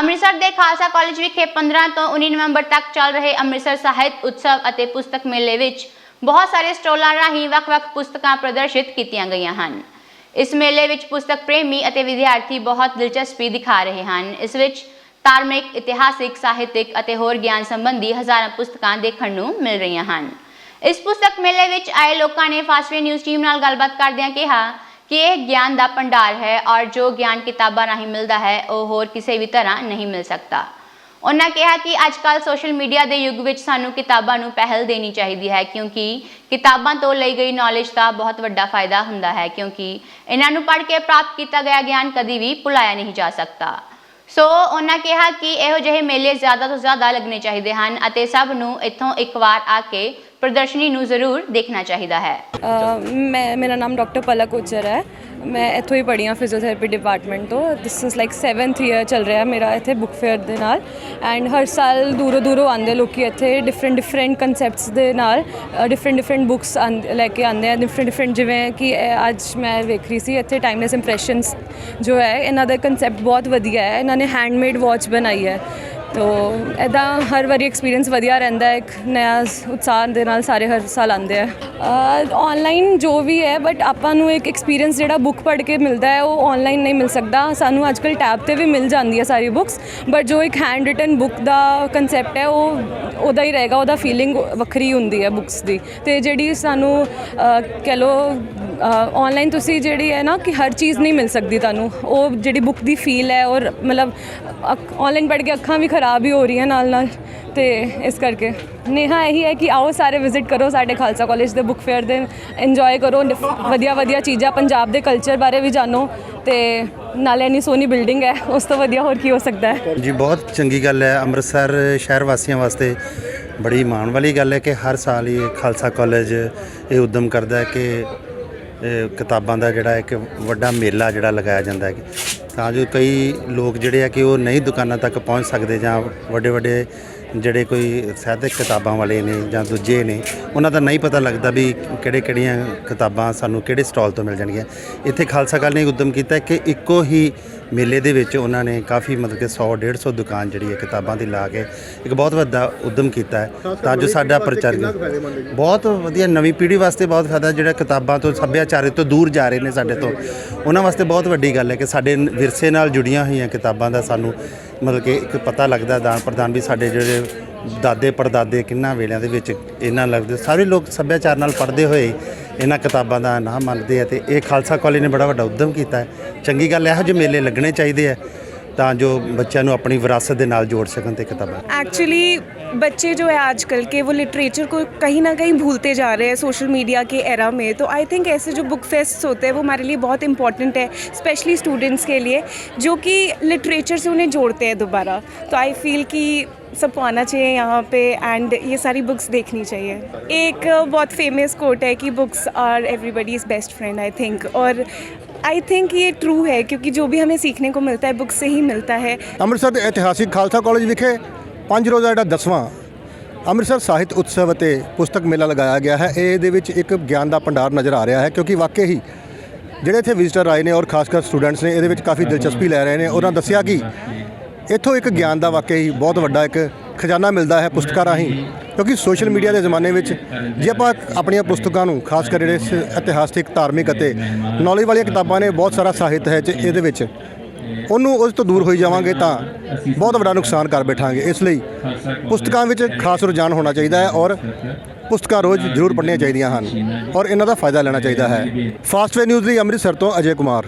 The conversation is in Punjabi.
ਅੰਮ੍ਰਿਤਸਰ ਦੇ ਖਾਲਸਾ ਕਾਲਜ ਵਿਖੇ 15 ਤੋਂ 19 ਨਵੰਬਰ ਤੱਕ ਚੱਲ ਰਹੇ ਅੰਮ੍ਰਿਤਸਰ ਸਾਹਿਤ ਉਤਸਵ ਅਤੇ ਪੁਸਤਕ ਮੇਲੇ ਵਿੱਚ ਬਹੁਤ ਸਾਰੇ ਸਟਾਲਾਂ ਰਾਹੀਂ ਵੱਖ-ਵੱਖ ਪੁਸਤਕਾਂ ਪ੍ਰਦਰਸ਼ਿਤ ਕੀਤੀਆਂ ਗਈਆਂ ਹਨ। ਇਸ ਮੇਲੇ ਵਿੱਚ ਪੁਸਤਕ ਪ੍ਰੇਮੀ ਅਤੇ ਵਿਦਿਆਰਥੀ ਬਹੁਤ ਦਿਲਚਸਪੀ ਦਿਖਾ ਰਹੇ ਹਨ। ਇਸ ਵਿੱਚ ਧਾਰਮਿਕ, ਇਤਿਹਾਸਿਕ, ਸਾਹਿਤਿਕ ਅਤੇ ਹੋਰ ਗਿਆਨ ਸੰਬੰਧੀ ਹਜ਼ਾਰਾਂ ਪੁਸਤਕਾਂ ਦੇਖਣ ਨੂੰ ਮਿਲ ਰਹੀਆਂ ਹਨ। ਇਸ ਪੁਸਤਕ ਮੇਲੇ ਵਿੱਚ ਆਏ ਲੋਕਾਂ ਨੇ ਫਾਸਟਵੇ ਨਿਊਜ਼ ਟੀਮ ਨਾਲ ਗੱਲਬਾਤ ਕਰਦਿਆਂ ਕਿਹਾ ਕਿ ਇਹ ਗਿਆਨ ਦਾ ਭੰਡਾਰ ਹੈ ਔਰ ਜੋ ਗਿਆਨ ਕਿਤਾਬਾਂ ਰਾਹੀਂ ਮਿਲਦਾ ਹੈ, ਉਹ ਹੋਰ ਕਿਸੇ ਵੀ ਤਰ੍ਹਾਂ ਨਹੀਂ ਮਿਲ ਸਕਦਾ। ਉਹਨਾਂ ਕਿਹਾ ਕਿ ਅੱਜ ਕੱਲ ਸੋਸ਼ਲ ਮੀਡੀਆ ਦੇ ਯੁੱਗ ਵਿੱਚ ਸਾਨੂੰ ਕਿਤਾਬਾਂ ਨੂੰ ਪਹਿਲ ਦੇਣੀ ਚਾਹੀਦੀ ਹੈ, ਕਿਉਂਕਿ ਕਿਤਾਬਾਂ ਤੋਂ ਲਈ ਗਈ ਨੌਲੇਜ ਦਾ ਬਹੁਤ ਵੱਡਾ ਫਾਇਦਾ ਹੁੰਦਾ ਹੈ, ਕਿਉਂਕਿ ਇਹਨਾਂ ਨੂੰ ਪੜ੍ਹ ਕੇ ਪ੍ਰਾਪਤ ਕੀਤਾ ਗਿਆ ਗਿਆਨ ਕਦੀ ਵੀ ਭੁਲਾਇਆ ਨਹੀਂ ਜਾ ਸਕਦਾ। ਸੋ ਉਹਨਾਂ ਕਿਹਾ ਕਿ ਇਹੋ ਜਿਹੇ ਮੇਲੇ ਜ਼ਿਆਦਾ ਤੋਂ ਜ਼ਿਆਦਾ ਲੱਗਣੇ ਚਾਹੀਦੇ ਹਨ ਅਤੇ ਸਭ ਨੂੰ ਇੱਥੋਂ ਇੱਕ ਵਾਰ ਆ ਕੇ ਪ੍ਰਦਰਸ਼ਨੀ ਨੂੰ ਜ਼ਰੂਰ ਦੇਖਣਾ ਚਾਹੀਦਾ ਹੈ। ਮੈਂ, ਮੇਰਾ ਨਾਮ ਡਾਕਟਰ ਪਲਕ ਉਚਰ ਹੈ। ਮੈਂ ਇੱਥੋਂ ਹੀ ਪੜ੍ਹੀ ਹਾਂ ਫਿਜ਼ੀਓਥੈਰੇਪੀ ਡਿਪਾਰਟਮੈਂਟ ਤੋਂ। This is like 7th year ਚੱਲ ਰਿਹਾ ਮੇਰਾ ਇੱਥੇ ਬੁੱਕ ਫੇਅਰ ਦੇ ਨਾਲ। ਐਂਡ ਹਰ ਸਾਲ ਦੂਰੋਂ ਦੂਰੋਂ ਆਉਂਦੇ ਲੋਕੀ ਇੱਥੇ ਡਿਫਰੈਂਟ ਡਿਫਰੈਂਟ ਕਨਸੈਪਟਸ ਦੇ ਨਾਲ ਡਿਫਰੈਂਟ ਡਿਫਰੈਂਟ ਬੁੱਕਸ ਲੈ ਕੇ ਆਉਂਦੇ ਆ। ਡਿਫਰੈਂਟ ਡਿਫਰੈਂਟ ਜਿਵੇਂ ਕਿ ਅੱਜ ਮੈਂ ਵੇਖ ਰਹੀ ਸੀ ਇੱਥੇ ਟਾਈਮਲੈਸ ਇੰਪ੍ਰੈਸ਼ਨਸ ਜੋ ਹੈ, ਇਹਨਾਂ ਦਾ ਕਨਸੈਪਟ ਬਹੁਤ ਵਧੀਆ ਹੈ। ਇਹਨਾਂ ਨੇ ਹੈਂਡਮੇਡ ਵਾਚ ਬਣਾਈ ਹੈ। ਤੋ ਐਦਾਂ ਹਰ ਵਾਰੀ ਐਕਸਪੀਰੀਅੰਸ ਵਧੀਆ ਰਹਿੰਦਾ ਹੈ ਇੱਕ ਨਇਆ ਉਤਸ਼ਾਹ ਦੇ ਨਾਲ ਸਾਰੇ ਹਰ ਸਾਲ ਆਉਂਦੇ ਆ। ਆਨਲਾਈਨ ਜੋ ਵੀ ਹੈ ਬਟ ਆਪਾਂ ਨੂੰ ਇੱਕ ਐਕਸਪੀਰੀਅੰਸ ਜਿਹੜਾ ਬੁੱਕ ਪੜ੍ਹ ਕੇ ਮਿਲਦਾ ਹੈ ਉਹ ਆਨਲਾਈਨ ਨਹੀਂ ਮਿਲ ਸਕਦਾ। ਸਾਨੂੰ ਅੱਜਕੱਲ ਟੈਬ ਤੇ ਵੀ ਮਿਲ ਜਾਂਦੀ ਹੈ ਸਾਰੀ ਬੁੱਕਸ ਬਟ ਜੋ ਇੱਕ ਹੈਂਡ ਰਿਟਨ ਬੁੱਕ ਦਾ ਕਨਸੈਪਟ ਹੈ ਉਹ ਉਹਦਾ ਹੀ ਰਹੇਗਾ ਉਹਦਾ ਫੀਲਿੰਗ ਵੱਖਰੀ ਹੁੰਦੀ ਹੈ ਬੁੱਕਸ ਦੀ। ਤੇ ਜਿਹੜੀ ਸਾਨੂੰ ਅਹ, ਕਹਿ ਲੋ ਆਨਲਾਈਨ ਤੁਸੀਂ ਜਿਹੜੀ ਹੈ ਨਾ ਕਿ ਹਰ ਚੀਜ਼ ਨਹੀਂ ਮਿਲ ਸਕਦੀ ਤੁਹਾਨੂੰ। ਉਹ ਜਿਹੜੀ ਬੁੱਕ ਦੀ ਫੀਲ ਹੈ ਔਰ ਮਤਲਬ ਆਨਲਾਈਨ ਪੜ੍ਹ ਕੇ ਅੱਖਾਂ ਵੀ ਖਰਾਬ ਹੀ ਹੋ ਰਹੀਆਂ ਨਾਲ ਨਾਲ ਤੇ ਇਸ ਕਰਕੇ ਨੇਹਾ ਇਹੀ ਹੈ ਕਿ ਆਓ ਸਾਰੇ ਵਿਜ਼ਿਟ ਕਰੋ ਸਾਡੇ ਖਾਲਸਾ ਕਾਲਜ ਦੇ ਬੁੱਕ ਫੇਅਰ ਦੇ ਇੰਜੋਏ ਕਰੋ। ਡਿਫ- ਵਧੀਆ ਵਧੀਆ ਚੀਜ਼ਾਂ ਪੰਜਾਬ ਦੇ ਕਲਚਰ ਬਾਰੇ ਵੀ ਜਾਣੋ ਤੇ ਨਾਲੇ ਇੰਨੀ ਸੋਹਣੀ ਬਿਲਡਿੰਗ ਹੈ, ਉਸ ਤੋਂ ਵਧੀਆ ਹੋਰ ਕੀ ਹੋ ਸਕਦਾ ਹੈ। ਜੀ, ਬਹੁਤ ਚੰਗੀ ਗੱਲ ਹੈ। ਅੰਮ੍ਰਿਤਸਰ ਸ਼ਹਿਰ ਵਾਸੀਆਂ ਵਾਸਤੇ ਬੜੀ ਮਾਣ ਵਾਲੀ ਗੱਲ ਹੈ ਕਿ ਹਰ ਸਾਲ ਹੀ ਇਹ ਖਾਲਸਾ ਕਾਲਜ ਇਹ ਉਦਮ ਕਰਦਾ ਹੈ ਕਿ ਕਿਤਾਬਾਂ ਦਾ ਜਿਹੜਾ ਇੱਕ ਵੱਡਾ ਮੇਲਾ ਜਿਹੜਾ ਲਗਾਇਆ ਜਾਂਦਾ ਹੈ ਤਾਂ ਜੋ ਕਈ ਲੋਕ ਜਿਹੜੇ ਆ ਕਿ ਉਹ ਨਹੀਂ ਦੁਕਾਨਾਂ ਤੱਕ ਪਹੁੰਚ ਸਕਦੇ ਜਾਂ ਵੱਡੇ ਵੱਡੇ ਜਿਹੜੇ ਕੋਈ ਸਾਹਿਤਕ ਕਿਤਾਬਾਂ ਵਾਲੇ ਨੇ ਜਾਂ ਦੂਜੇ ਨੇ ਉਹਨਾਂ ਦਾ ਨਹੀਂ ਪਤਾ ਲੱਗਦਾ ਵੀ ਕਿਹੜੇ ਕਿਹੜੀਆਂ ਕਿਤਾਬਾਂ ਸਾਨੂੰ ਕਿਹੜੇ ਸਟਾਲ ਤੋਂ ਮਿਲ ਜਾਣਗੀਆਂ। ਇੱਥੇ ਖਾਲਸਾ ਕਾਲਜ ਨੇ ਉਦਮ ਕੀਤਾ ਕਿ ਇੱਕੋ ਹੀ ਮੇਲੇ ਦੇ ਵਿੱਚ ਉਹਨਾਂ ਨੇ ਕਾਫੀ ਮਤਲਬ ਕਿ 100 150 ਦੁਕਾਨ ਜਿਹੜੀ ਹੈ ਕਿਤਾਬਾਂ ਦੀ ਲਾ ਕੇ ਇੱਕ ਬਹੁਤ ਵੱਡਾ ਉਦਮ ਕੀਤਾ ਹੈ। ਤਾਂ ਜੋ ਸਾਡਾ ਪ੍ਰਚਾਰ ਬਹੁਤ ਵਧੀਆ ਨਵੀਂ ਪੀੜ੍ਹੀ ਵਾਸਤੇ ਬਹੁਤ ਫਾਇਦਾ ਜਿਹੜਾ ਕਿਤਾਬਾਂ ਤੋਂ ਸੱਭਿਆਚਾਰ ਤੋਂ ਦੂਰ ਜਾ ਰਹੇ ਨੇ ਸਾਡੇ ਤੋਂ। ਉਹਨਾਂ ਵਾਸਤੇ ਬਹੁਤ ਵੱਡੀ ਗੱਲ ਹੈ ਕਿ ਸਾਡੇ ਵਿਰਸੇ ਨਾਲ ਜੁੜੀਆਂ ਹੋਈਆਂ ਕਿਤਾਬਾਂ ਦਾ ਸਾਨੂੰ ਮਤਲਬ ਕਿ ਇੱਕ ਪਤਾ ਲੱਗਦਾ, ਦਾਨ ਪ੍ਰਦਾਨ ਵੀ ਸਾਡੇ ਜਿਹੜੇ ਦਾਦੇ ਪੜਦਾਦੇ ਕਿੰਨਾ ਵੇਲਿਆਂ ਦੇ ਵਿੱਚ ਇਹਨਾਂ ਲੱਗਦੇ। ਸਾਰੇ ਲੋਕ ਸੱਭਿਆਚਾਰ ਨਾਲ ਪੜ੍ਹਦੇ ਹੋਏ ਇਹਨਾਂ ਕਿਤਾਬਾਂ ਦਾ ਨਾਮ ਮੰਨਦੇ ਆ ਤੇ ਇਹ ਖਾਲਸਾ ਕਾਲਜ ਨੇ ਬੜਾ ਵੱਡਾ ਉਦਮ ਕੀਤਾ ਹੈ। ਚੰਗੀ ਗੱਲ ਇਹੋ ਜਿਹੇ ਮੇਲੇ ਲੱਗਣੇ ਚਾਹੀਦੇ ਆ। ਤਾਂ ਜੋ ਬੱਚਿਆਂ ਨੂੰ ਆਪਣੀ ਵਿਰਾਸਤ ਦੇ ਨਾਲ ਜੋੜ ਸਕਣ ਤੇ ਕਿਤਾਬਾਂ एक्चुअली बच्चे जो है आजकल के वो लिटरेचर को कहीं ना कहीं भूलते जा रहे हैं सोशल मीडिया के एरा में तो आई थिंक ऐसे जो बुक फेस्ट होते हैं वो हमारे लिए बहुत इंपॉर्टेंट है स्पेशली स्टूडेंट्स के लिए जो कि लिटरेचर से उन्हें जोड़ते हैं दोबारा तो आई फील कि सबको आना चाहिए यहाँ पे एंड ये सारी बुक्स देखनी चाहिए एक बहुत फेमस कोट है कि books are everybody is best friend I think और आई थिंक ये ट्रू है क्योंकि जो भी हमें सीखने को मिलता है बुक से ही मिलता है ਅੰਮ੍ਰਿਤਸਰ ਦੇ ਇਤਿਹਾਸਿਕ ਖਾਲਸਾ ਕਾਲਜ ਵਿਖੇ ਪੰਜ ਰੋਜ਼ਾ ਜਿਹੜਾ ਦਸਵਾਂ ਅੰਮ੍ਰਿਤਸਰ ਸਾਹਿਤ ਉਤਸਵ ਅਤੇ ਪੁਸਤਕ ਮੇਲਾ ਲਗਾਇਆ ਗਿਆ ਹੈ ਇਹ ਦੇ ਵਿੱਚ ਇੱਕ ਗਿਆਨ ਦਾ ਭੰਡਾਰ ਨਜ਼ਰ ਆ ਰਿਹਾ ਹੈ ਕਿਉਂਕਿ ਵਾਕਈ ਹੀ ਜਿਹੜੇ ਇੱਥੇ ਵਿਜ਼ਿਟਰ ਆਏ ਨੇ ਔਰ ਖਾਸ ਕਰ ਸਟੂਡੈਂਟਸ ਨੇ ਇਹਦੇ ਵਿੱਚ ਕਾਫੀ ਦਿਲਚਸਪੀ ਲੈ ਰਹੇ ਨੇ ਉਹਨਾਂ ਦੱਸਿਆ ਕਿ ਇੱਥੋਂ ਇੱਕ ਗਿਆਨ ਦਾ ਵਾਕਈ ਬਹੁਤ ਵੱਡਾ ਇੱਕ ਖਜ਼ਾਨਾ ਮਿਲਦਾ ਹੈ ਪੁਸਤਕਾਂ ਰਾਹੀਂ। ਕਿਉਂਕਿ ਸੋਸ਼ਲ ਮੀਡੀਆ ਦੇ ਜ਼ਮਾਨੇ ਵਿੱਚ ਜੇ ਆਪਾਂ ਆਪਣੀਆਂ ਪੁਸਤਕਾਂ ਨੂੰ ਖਾਸ ਕਰ ਜਿਹੜੇ ਸ- ਇਤਿਹਾਸਿਕ, ਧਾਰਮਿਕ ਅਤੇ ਨੌਲੇਜ ਵਾਲੀਆਂ ਕਿਤਾਬਾਂ ਨੇ ਬਹੁਤ ਸਾਰਾ ਸਾਹਿਤ ਹੈ ਚ- ਇਹਦੇ ਵਿੱਚ, ਉਹਨੂੰ ਉਸ ਤੋਂ ਦੂਰ ਹੋਈ ਜਾਵਾਂਗੇ ਤਾਂ ਬਹੁਤ ਵੱਡਾ ਨੁਕਸਾਨ ਕਰ ਬੈਠਾਂਗੇ। ਇਸ ਲਈ ਪੁਸਤਕਾਂ ਵਿੱਚ ਖਾਸ ਰੁਝਾਨ ਹੋਣਾ ਚਾਹੀਦਾ ਹੈ ਔਰ ਪੁਸਤਕਾਂ ਰੋਜ਼ ਜ਼ਰੂਰ ਪੜ੍ਹਨੀਆਂ ਚਾਹੀਦੀਆਂ ਹਨ ਔਰ ਇਹਨਾਂ ਦਾ ਫਾਇਦਾ ਲੈਣਾ ਚਾਹੀਦਾ ਹੈ। ਫਾਸਟਵੇ ਨਿਊਜ਼ ਲਈ ਅੰਮ੍ਰਿਤਸਰ ਤੋਂ ਅਜੇ ਕੁਮਾਰ।